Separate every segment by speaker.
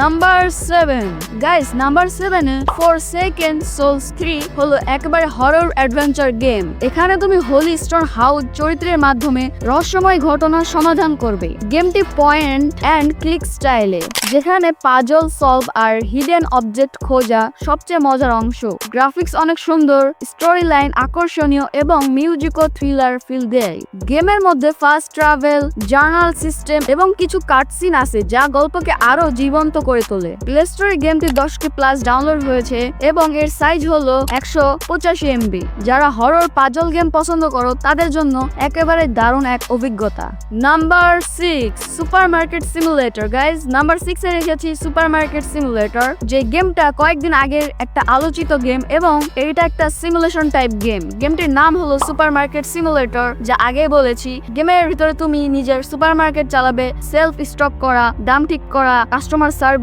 Speaker 1: Number seven guys number সেভেনে four second souls three হলো একেবারে হরর অ্যাডভেঞ্চার গেম এখানে তুমি হোলি স্টোন হাউস চরিত্রের মাধ্যমে রহস্যময় ঘটনার সমাধান করবে। গেমটি পয়েন্ট অ্যান্ড ক্লিক স্টাইলে যেখানে পাজল সলভ আর হিডেন অবজেক্ট খোঁজা সবচেয়ে মজার অংশ। গ্রাফিক্স অনেক সুন্দর স্টোরি লাইন আকর্ষণীয় এবং মিউজিকও থ্রিলার ফিল দেয়। গেমের মধ্যে ফাস্ট ট্রাভেল জার্নাল সিস্টেম এবং কিছু কাটসিন আছে যা গল্পকে আরও জীবন্ত করে তোলে। প্লে স্টোরে গেমটি দশটি প্লাস ডাউনলোড হয়েছে এবং এর সাইজ হলো একশো পঁচাশি এমবি যারা হরর পাজল গেম পছন্দ করো, তাদের জন্য একেবারে দারুণ এক অভিজ্ঞতা। Number six supermarket simulator guys number six এ রেখেছি সুপার মার্কেট সিমুলেটর যে গেমটা কয়েকদিন আগের একটা আলোচিত গেম এবং এটা একটা সিমুলেশন টাইপ গেম গেমটির নাম হলো সুপার মার্কেট সিমুলেটর যা আগে বলেছি গেমের ভিতরে তুমি নিজের সুপার মার্কেট চালাবে সেলফ স্টক করা, দাম ঠিক করা কাস্টমার সার্ভিস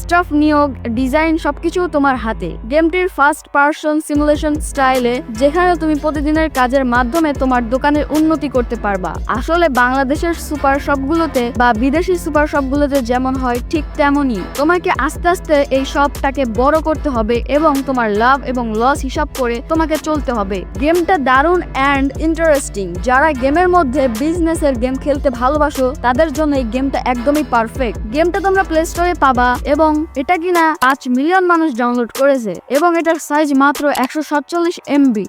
Speaker 1: স্টাফ নিয়োগ, ডিজাইন সবকিছু তোমার হাতে। গেমটির ফার্স্ট পার্সন সিমুলেশন স্টাইলে যেখানে তুমি প্রতিদিনের কাজের মাধ্যমে তোমার দোকানের উন্নতি করতে পারবা। আসলে বাংলাদেশের সুপার শপগুলোতে বা বিদেশি সুপার শপগুলোতে যেমন হয় ঠিক তেমনই। তোমাকে আস্তে আস্তে এই শপটাকে বড় করতে হবে এবং তোমার লাভ এবং লস হিসাব করে তোমাকে চলতে হবে। গেমটা দারুণ অ্যান্ড ইন্টারেস্টিং যারা গেমের মধ্যে বিজনেসের গেম খেলতে ভালোবাসো, তাদের জন্য এই গেমটা একদমই পারফেক্ট গেমটা তোমরা প্লে স্টোরে পাবা এবং এটা কিনা পাঁচ মিলিয়ন মানুষ ডাউনলোড করেছে এবং এটার সাইজ মাত্র একশো সাতচল্লিশ এমবি